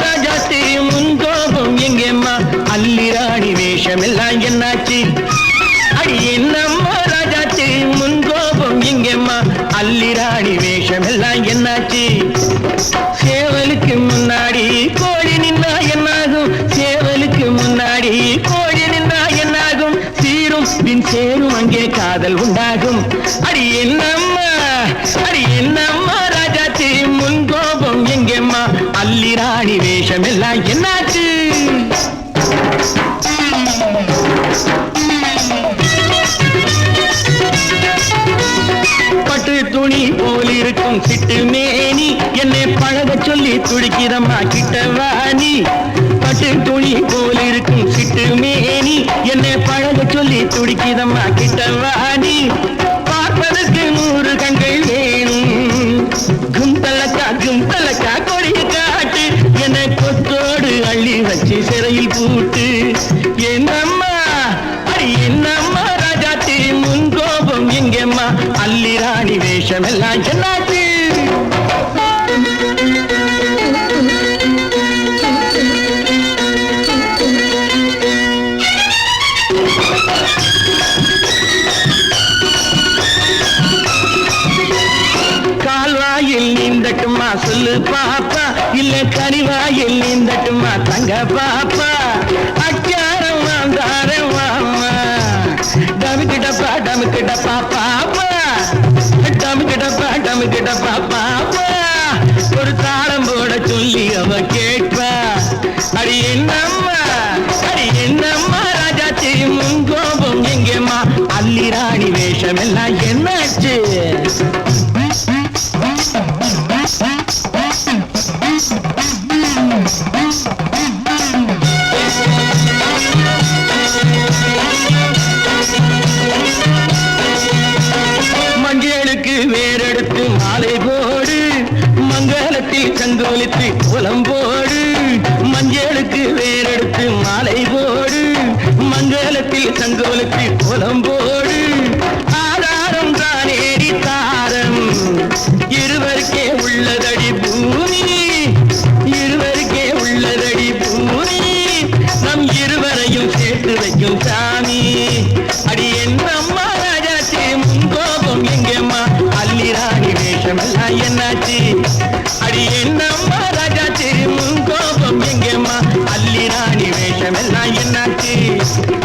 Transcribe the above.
ராஜாத்தி முன்கோபம் எங்கேம்மா? அல்லி ராணி வேஷம் எல்லாம் என்னாச்சு? அடி என்னம்மா ராஜாத்தி முன்கோபம் எங்கேம்மா? அல்லி ராணி வேஷம் எல்லாம் என்னாச்சு? சேவலுக்கு முன்னாடி கோழி நின்னா என்னாகும்? சேவலுக்கு முன்னாடி கோழி நின்னா என்னாகும்? சீரும் பின் சேரும் அங்கே காதல் உண்டாகும். அடி என்னம்மா? அடி என்னம்மா? அல்லிராணி வேஷம் எல்லாம் என்னாச்சு? பட்டு துணி போல் இருக்கும் சிட்டு மேனி. என்னை பழக சொல்லி துடிக்கிறம்மா கிட்ட வாணி. பட்டு துணி போல் எல்லாம் என்னாச்சு கால்வாயில் நீந்தட்டுமா சொல்லு பாப்பா. இல்ல கனிவாயில் நீந்தட்டுமா தங்க பாப்பா. அச்சாரம் வாந்தாரம் வாமா டமுக்கிட்டப்பா டமுக்கிட்டப்பா பாப்பா. டமுக்கிட்டப்பா டமுக்கிட்டப்பா பாப்பா ஒரு தாளம் போட சொல்லி அவ கேட்பா. அடி என்னம்மா அடி என்னம்மா ராஜாச்சி முன் கோபம் எங்கேம்மா? அள்ளி ராணி வேஷம் எல்லாம் என்ன? குலம் போடு. மஞ்சளுக்கு வேறெடுத்து மாலை போடு. மங்களத்தில் சங்கோலித்து குலம் போடு. ஆதாரம் தானேடி தாரம். இருவருக்கே உள்ளதடி பூமி. இருவருக்கே உள்ளதடி பூமி. நம் இருவரையும் சேர்த்து வைக்கும் சாமி. அடி என்னம்மா ராஜாச்சி முன் கோபம் எங்கம்மா? அல்லிராணி வேஷம் எல்லாம் என்னாச்சு? அடி என்னம்மா கோபம் என்னாச்சு?